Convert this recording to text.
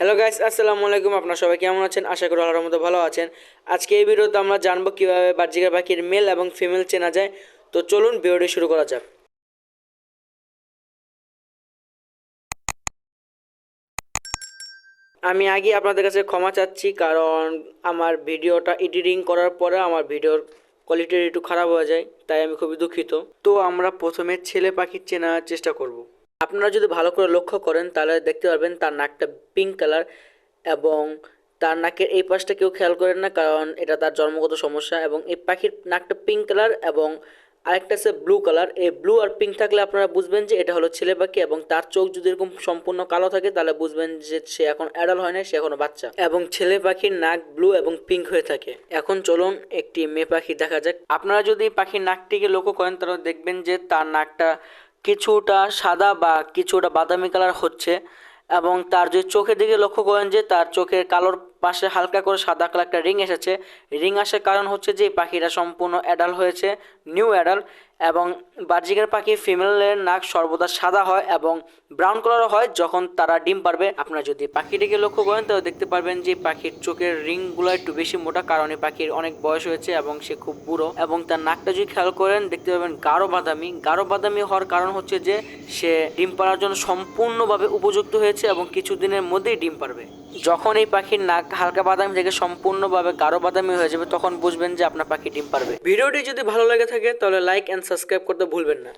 Hello guys আসসালামু আলাইকুম। আপনারা সবাই কেমন আছেন? আশা করি আল্লাহর মতো ভালো আছেন। আজকে এই ভিডিওতে আমরা জানব কীভাবে বার্জিকার পাখির মেল এবং ফিমেল চেনা যায়। তো চলুন ভিডিওটি শুরু করা যাক। আমি আগে আপনাদের কাছে ক্ষমা চাচ্ছি, কারণ আমার ভিডিওটা এডিটিং করার পরে আমার ভিডিওর কোয়ালিটি একটু খারাপ হয়ে যায়, তাই আমি খুবই দুঃখিত। তো আমরা প্রথমে ছেলে পাখির চেনার চেষ্টা করব। আপনারা যদি ভালো করে লক্ষ্য করেন, তাহলে দেখতে পারবেন তার নাকটা পিঙ্ক কালার এবং তার নাকের এই পাশটা কেউ খেয়াল করেন না, কারণ এটা তার জন্মগত সমস্যা এবং এই পাখির নাকটা পিঙ্ক কালার এবং আরেকটা আছে ব্লু কালার এই ব্লু আর পিঙ্ক থাকলে আপনারা বুঝবেন যে এটা হলো ছেলে পাখি এবং তার চোখ যদি এরকম সম্পূর্ণ কালো থাকে, তাহলে বুঝবেন যে সে এখন অ্যাডাল হয় না সে এখনও বাচ্চা। এবং ছেলে পাখির নাক ব্লু এবং পিঙ্ক হয়ে থাকে। এখন চলুন একটি মেয়ে পাখি দেখা যাক। আপনারা যদি পাখির নাকটিকে লক্ষ্য করেন, তাহলে দেখবেন যে তার নাকটা কিছুটা সাদা বা কিছুটা বাদামি কালার হচ্ছে এবং তার যে চোখের দিকে লক্ষ্য করেন যে তার চোখের কালোর পাশে হালকা করে সাদা কালার একটা রিং এসেছে। রিং আসার কারণ হচ্ছে যে পাখিটা সম্পূর্ণ অ্যাডাল হয়েছে নিউ অ্যাডাল এবং বার্জিকের পাখি ফিমেলের নাক সর্বদা সাদা হয় এবং ব্রাউন কালারও হয় যখন তারা ডিম পারবে। আপনারা যদি পাখিটিকে লক্ষ্য করেন, তাহলে দেখতে পারবেন যে পাখির চোখের রিংগুলো একটু বেশি মোটা কারণে পাখির অনেক বয়স হয়েছে এবং সে খুব বুড়ো এবং তার নাকটা যদি খেয়াল করেন, দেখতে পাবেন গাঢ় বাদামি। গাঢ় বাদামি হওয়ার কারণ হচ্ছে যে সে ডিম পাড়ার জন্য সম্পূর্ণভাবে উপযুক্ত হয়েছে এবং কিছুদিনের মধ্যেই ডিম পারবে। যখন এই পাখির নাক হালকা বাদামি থেকে সম্পূর্ণভাবে গাঢ় বাদামি হয়ে যাবে, তখন বুঝবেন যে আপনার পাখি ডিম পারবে। ভিডিওটি যদি ভালো লেগে থাকে, তাহলে লাইক অ্যান্ড সাবস্ক্রাইব করতে ভুলবেন না।